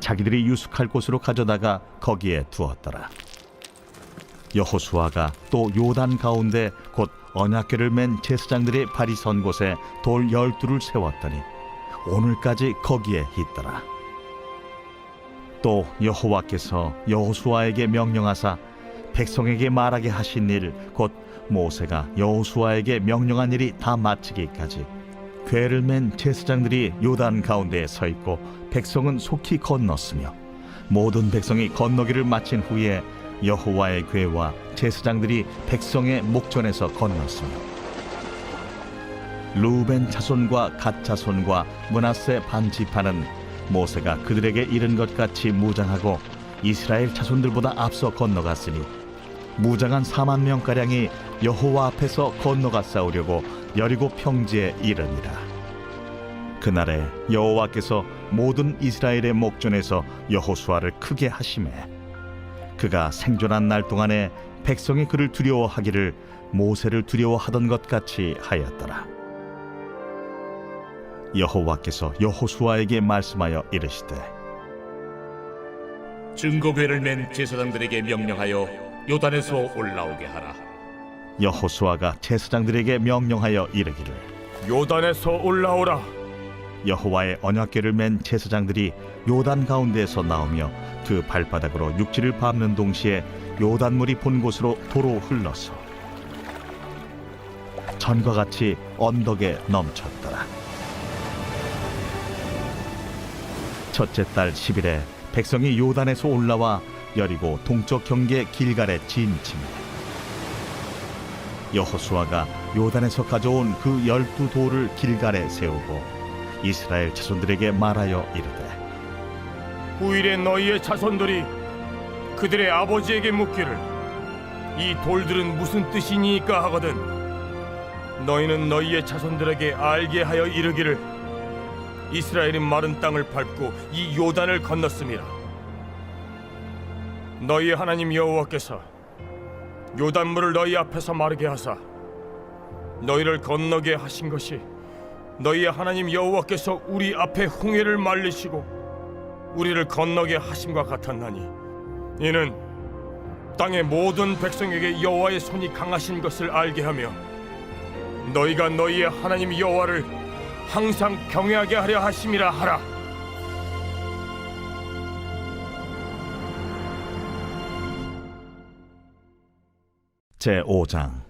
자기들이 유숙할 곳으로 가져다가 거기에 두었더라. 여호수아가 또 요단 가운데 곧 언약궤를 맨 제사장들의 발이 선 곳에 돌 열두를 세웠더니 오늘까지 거기에 있더라. 또 여호와께서 여호수아에게 명령하사 백성에게 말하게 하신 일 곧 모세가 여호수아에게 명령한 일이 다 마치기까지 궤를 맨 제사장들이 요단 가운데에 서 있고 백성은 속히 건넜으며 모든 백성이 건너기를 마친 후에 여호와의 궤와 제사장들이 백성의 목전에서 건넜으며 루벤 자손과 갓 자손과 문하세 반 지파는 모세가 그들에게 이른 것 같이 무장하고 이스라엘 자손들보다 앞서 건너갔으니 무장한 4만 명 가량이 여호와 앞에서 건너가 싸우려고 여리고 평지에 이르니라. 그날에 여호와께서 모든 이스라엘의 목전에서 여호수아를 크게 하심에 그가 생존한 날 동안에 백성이 그를 두려워하기를 모세를 두려워하던 것 같이 하였더라. 여호와께서 여호수아에게 말씀하여 이르시되 증거궤를 맨 제사장들에게 명령하여 요단에서 올라오게 하라 여호수아가 제사장들에게 명령하여 이르기를 요단에서 올라오라. 여호와의 언약궤를 맨 제사장들이 요단 가운데에서 나오며 그 발바닥으로 육지를 밟는 동시에 요단물이 본 곳으로 도로 흘러서 전과 같이 언덕에 넘쳤더라. 첫째 달 10일에 백성이 요단에서 올라와 여리고 동쪽 경계 길갈에 진침해 여호수아가 요단에서 가져온 그 열두 돌을 길갈에 세우고 이스라엘 자손들에게 말하여 이르되 후일에 너희의 자손들이 그들의 아버지에게 묻기를 이 돌들은 무슨 뜻이니까 하거든 너희는 너희의 자손들에게 알게 하여 이르기를 이스라엘이 마른 땅을 밟고 이 요단을 건넜음이라 너희의 하나님 여호와께서 요단물을 너희 앞에서 마르게 하사 너희를 건너게 하신 것이 너희의 하나님 여호와께서 우리 앞에 홍해를 말리시고 우리를 건너게 하심과 같았나니 이는 땅의 모든 백성에게 여호와의 손이 강하신 것을 알게 하며 너희가 너희의 하나님 여호와를 항상 경외하게 하려 하심이라 하라. 제 5장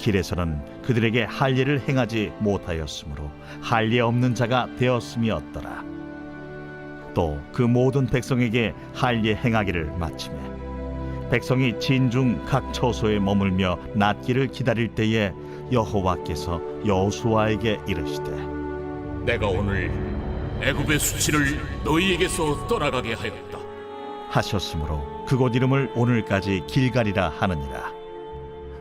길에서는 그들에게 할례를 행하지 못하였으므로 할례 없는 자가 되었음이었더라 또 그 모든 백성에게 할례 행하기를 마침에 백성이 진중 각 처소에 머물며 낫기를 기다릴 때에 여호와께서 여호수아에게 이르시되 내가 오늘 애굽의 수치를 너희에게서 떠나가게 하였다. 하셨으므로 그곳 이름을 오늘까지 길갈이라 하느니라.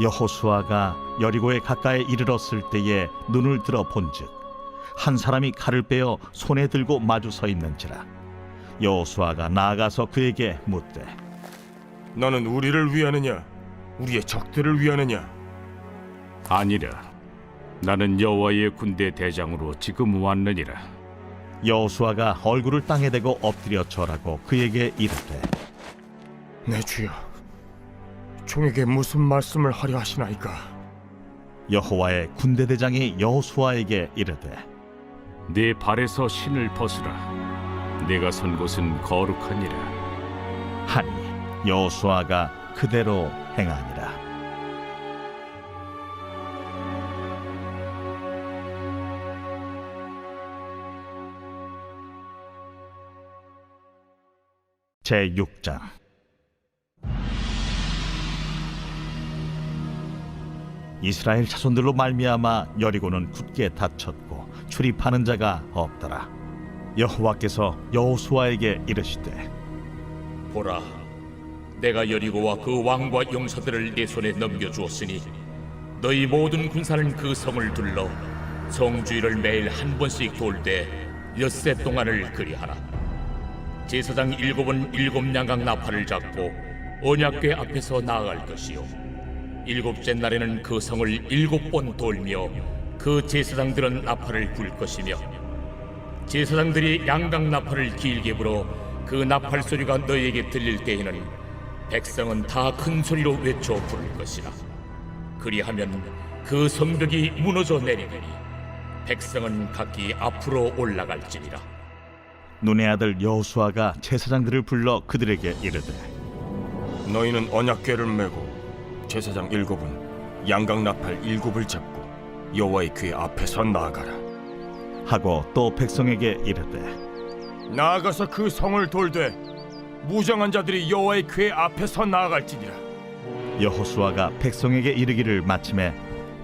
여호수아가 여리고에 가까이 이르렀을 때에 눈을 들어 본즉 한 사람이 칼을 빼어 손에 들고 마주 서 있는지라. 여호수아가 나아가서 그에게 묻되 너는 우리를 위하느냐? 우리의 적들을 위하느냐? 아니라 나는 여호와의 군대 대장으로 지금 왔느니라. 여호수아가 얼굴을 땅에 대고 엎드려 절하고 그에게 이르되 내 주여 종에게 무슨 말씀을 하려 하시나이까? 여호와의 군대 대장이 여호수아에게 이르되 네 발에서 신을 벗으라. 내가 선 곳은 거룩하니라. 하니 여호수아가 그대로 행하니라. 제 6장 이스라엘 자손들로 말미암아 여리고는 굳게 닫혔고 출입하는 자가 없더라 여호와께서 여호수아에게 이르시되 보라, 내가 여리고와 그 왕과 용사들을 내 손에 넘겨 주었으니 너희 모든 군사는 그 성을 둘러 성주의를 매일 한 번씩 돌되 엿새 동안을 그리하라. 제사장 일곱은 일곱 양각 나팔을 잡고 언약궤 앞에서 나아갈 것이요 일곱째 날에는 그 성을 일곱 번 돌며 그 제사장들은 나팔을 불 것이며 제사장들이 양각 나팔을 길게 불어 그 나팔 소리가 너희에게 들릴 때에는 백성은 다 큰 소리로 외쳐 부를 것이라. 그리하면 그 성벽이 무너져 내리리니 백성은 각기 앞으로 올라갈지니라. 눈의 아들 여호수아가 제사장들을 불러 그들에게 이르되 너희는 언약궤를 메고 제사장 일곱은 양각 나팔 일곱을 잡고 여호와의 궤 앞에서 나아가라. 하고 또 백성에게 이르되 나아가서 그 성을 돌되 무장한 자들이 여호와의 궤 앞에서 나아갈지니라. 여호수아가 백성에게 이르기를 마침에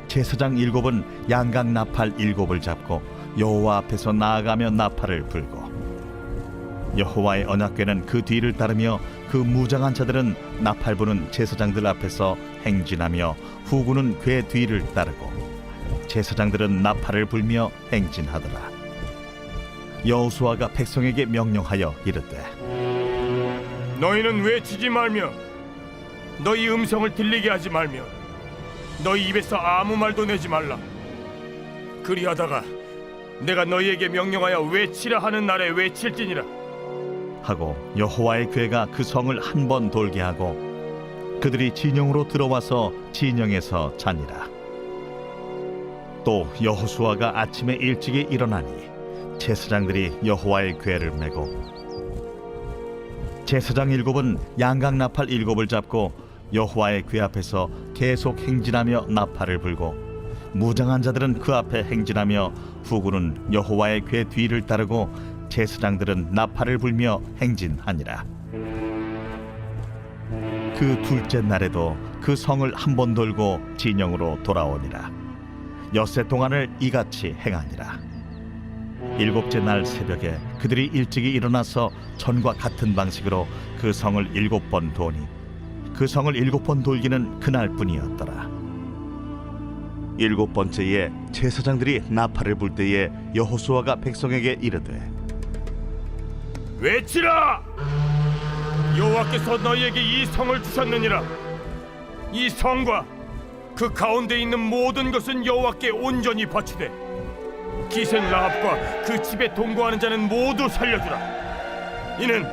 제사장 일곱은 양각 나팔 일곱을 잡고 여호와 앞에서 나아가며 나팔을 불고 여호와의 언약궤는 그 뒤를 따르며 그 무장한 자들은 나팔 부는 제사장들 앞에서 행진하며 후구는 궤 뒤를 따르고 제사장들은 나팔을 불며 행진하더라. 여호수아가 백성에게 명령하여 이르되 너희는 외치지 말며 너희 음성을 들리게 하지 말며 너희 입에서 아무 말도 내지 말라. 그리하다가 내가 너희에게 명령하여 외치라 하는 날에 외칠지니라 하고 여호와의 괴가 그 성을 한 번 돌게 하고 그들이 진영으로 들어와서 진영에서 자니라. 또 여호수아가 아침에 일찍이 일어나니 제사장들이 여호와의 괴를 메고 제사장 일곱은 양각 나팔 일곱을 잡고 여호와의 궤 앞에서 계속 행진하며 나팔을 불고 무장한 자들은 그 앞에 행진하며 후군은 여호와의 궤 뒤를 따르고 제사장들은 나팔을 불며 행진하니라. 그 둘째 날에도 그 성을 한 번 돌고 진영으로 돌아오니라. 엿새 동안을 이같이 행하니라. 일곱째 날 새벽에 그들이 일찍이 일어나서 전과 같은 방식으로 그 성을 일곱 번 도니 그 성을 일곱 번 돌기는 그날뿐이었더라. 일곱 번째에 제사장들이 나팔을 불 때에 여호수아가 백성에게 이르되 외치라! 여호와께서 너희에게 이 성을 주셨느니라. 이 성과 그 가운데 있는 모든 것은 여호와께 온전히 바치되 기생 라합과 그 집에 동거하는 자는 모두 살려주라. 이는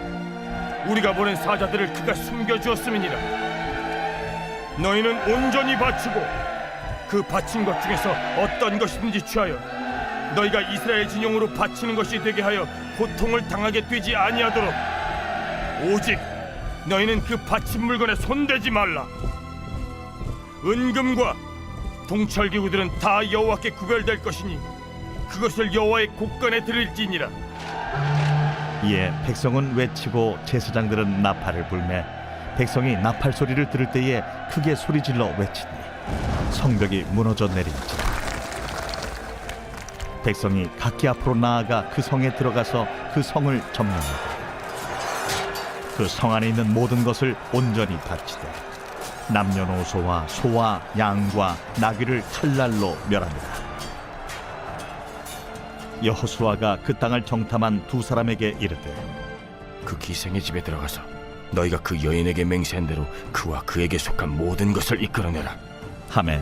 우리가 보낸 사자들을 그가 숨겨주었음이니라. 너희는 온전히 바치고 그 바친 것 중에서 어떤 것이든지 취하여 너희가 이스라엘 진영으로 바치는 것이 되게 하여 고통을 당하게 되지 아니하도록 오직 너희는 그 바친 물건에 손대지 말라. 은금과 동철기구들은 다 여호와께 구별될 것이니 그것을 여호와의 곳간에 드릴지니라. 이에 백성은 외치고 제사장들은 나팔을 불매 백성이 나팔 소리를 들을 때에 크게 소리질러 외치니 성벽이 무너져 내린지라 백성이 각기 앞으로 나아가 그 성에 들어가서 그 성을 점령하고 그 성 안에 있는 모든 것을 온전히 바치되 남녀노소와 소와 양과 나귀를 칼날로 멸합니다. 여호수아가 그 땅을 정탐한 두 사람에게 이르되 그 기생의 집에 들어가서 너희가 그 여인에게 맹세한 대로 그와 그에게 속한 모든 것을 이끌어내라. 함에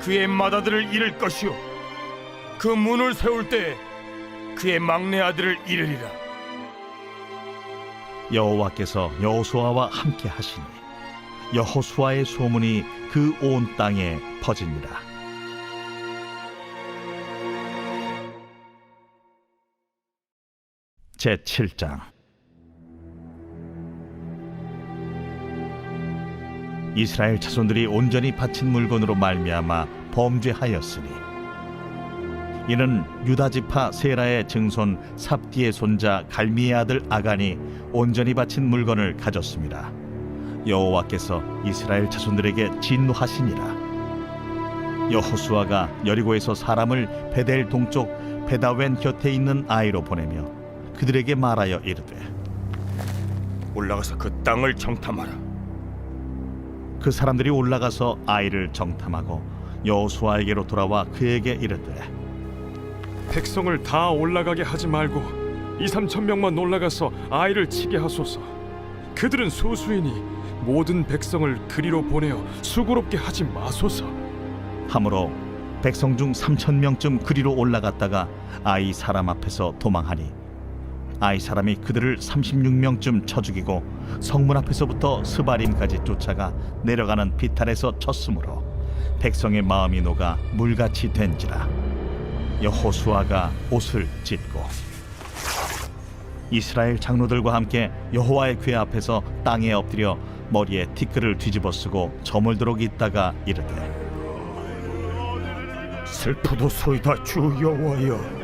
그의 마다들을 잃을 것이요 그 문을 세울 때 그의 막내 아들을 잃으리라. 여호와께서 여호수아와 함께 하시니 여호수아의 소문이 그 온 땅에 퍼지니라. 제 7장 이스라엘 자손들이 온전히 바친 물건으로 말미암아 범죄하였으니 이는 유다 지파 세라의 증손 삽디의 손자 갈미의 아들 아간이 온전히 바친 물건을 가졌습니다. 여호와께서 이스라엘 자손들에게 진노하시니라. 여호수아가 여리고에서 사람을 베델 동쪽 베다웬 곁에 있는 아이로 보내며 그들에게 말하여 이르되 올라가서 그 땅을 정탐하라. 그 사람들이 올라가서 아이를 정탐하고 여호수아에게로 돌아와 그에게 이르되 백성을 다 올라가게 하지 말고 이 삼천 명만 올라가서 아이를 치게 하소서. 그들은 소수이니 모든 백성을 그리로 보내어 수고롭게 하지 마소서. 함으로 백성 중 삼천 명쯤 그리로 올라갔다가 아이 사람 앞에서 도망하니 아이 사람이 그들을 삼십육 명쯤 쳐 죽이고 성문 앞에서부터 스바림까지 쫓아가 내려가는 비탈에서 쳤으므로 백성의 마음이 녹아 물같이 된지라. 여호수아가 옷을 찢고 이스라엘 장로들과 함께 여호와의 궤 앞에서 땅에 엎드려 머리에 티끌을 뒤집어 쓰고 저물도록 있다가 이르되 슬프도 소이다 주 여호와여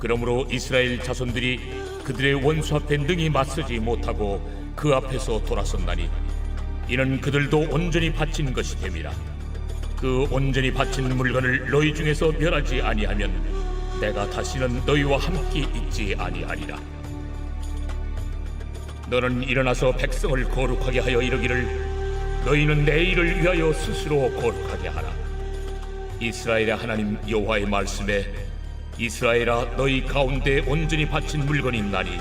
그러므로 이스라엘 자손들이 그들의 원수 앞에 능히 맞서지 못하고 그 앞에서 돌아섰나니 이는 그들도 온전히 바친 것이 됨이라. 그 온전히 바친 물건을 너희 중에서 멸하지 아니하면 내가 다시는 너희와 함께 있지 아니하리라. 너는 일어나서 백성을 거룩하게 하여 이르기를 너희는 내 일을 위하여 스스로 거룩하게 하라. 이스라엘의 하나님 여호와의 말씀에 이스라엘아 너희 가운데 온전히 바친 물건이 있나니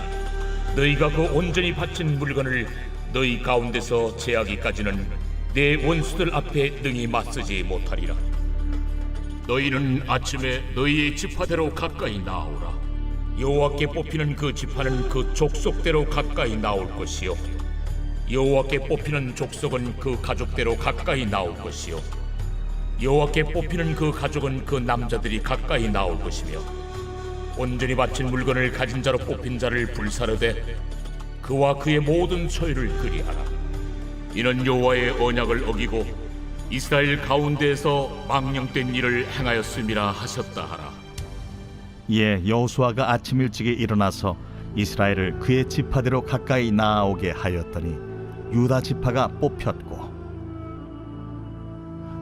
너희가 그 온전히 바친 물건을 너희 가운데서 제하기까지는 내 원수들 앞에 능히 맞서지 못하리라. 너희는 아침에 너희의 지파대로 가까이 나오라. 여호와께 뽑히는 그 지파는 그 족속대로 가까이 나올 것이요. 여호와께 뽑히는 족속은 그 가족대로 가까이 나올 것이요. 여호와께 뽑히는 그 가족은 그 남자들이 가까이 나올 것이며 온전히 바친 물건을 가진 자로 뽑힌 자를 불사르되 그와 그의 모든 소유를 그리하라. 이는 여호와의 언약을 어기고 이스라엘 가운데에서 망령된 일을 행하였음이라 하셨다 하라. 이에 여호수아가 아침 일찍이 일어나서 이스라엘을 그의 지파대로 가까이 나아오게 하였더니 유다 지파가 뽑혔고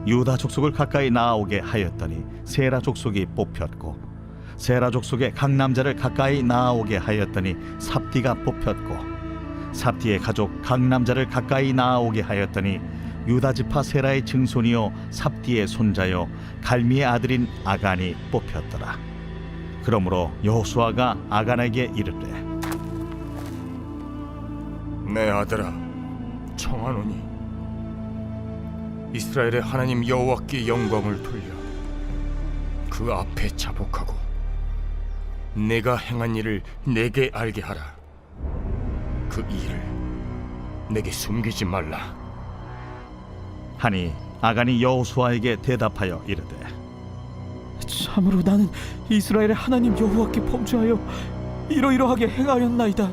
유다 족속을 가까이 나아오게 하였더니 세라 족속이 뽑혔고 세라 족속의 각 남자를 가까이 나아오게 하였더니 삽디가 뽑혔고 삽디의 가족 각 남자를 가까이 나아오게 하였더니 유다 지파 세라의 증손이요 삽디의 손자요 갈미의 아들인 아간이 뽑혔더라. 그러므로 여호수아가 아간에게 이르되 내 아들아, 청하노니 이스라엘의 하나님 여호와께 영광을 돌려 그 앞에 자복하고 내가 행한 일을 내게 알게 하라. 그 일을 내게 숨기지 말라. 하니 아간이 여호수아에게 대답하여 이르되 참으로 나는 이스라엘의 하나님 여호와께 범죄하여 이러이러하게 행하였나이다.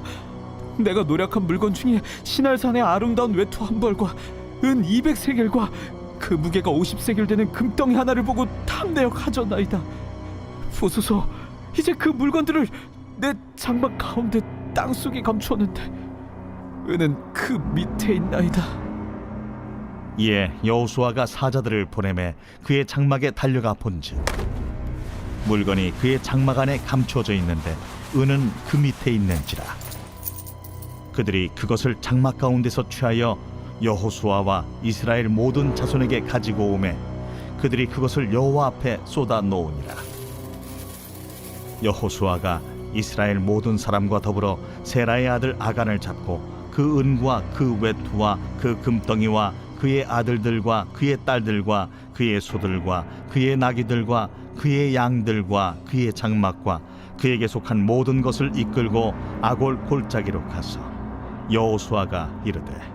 내가 노력한 물건 중에 신할산의 아름다운 외투 한 벌과 은 200세겔과 그 무게가 50세겔 되는 금덩이 하나를 보고 탐내어 가져나이다. 보소서, 이제 그 물건들을 내 장막 가운데 땅 속에 감추었는데 은은 그 밑에 있나이다. 이에 여호수아가 사자들을 보내매 그의 장막에 달려가 본즉 물건이 그의 장막 안에 감추어져 있는데 은은 그 밑에 있는지라 그들이 그것을 장막 가운데서 취하여 여호수아와 이스라엘 모든 자손에게 가지고 오매 그들이 그것을 여호와 앞에 쏟아 놓으니라. 여호수아가 이스라엘 모든 사람과 더불어 세라의 아들 아간을 잡고 그 은과 그 외투와 그 금덩이와 그의 아들들과 그의 딸들과 그의 소들과 그의 나귀들과 그의 양들과 그의 장막과 그에게 속한 모든 것을 이끌고 아골 골짜기로 가서 여호수아가 이르되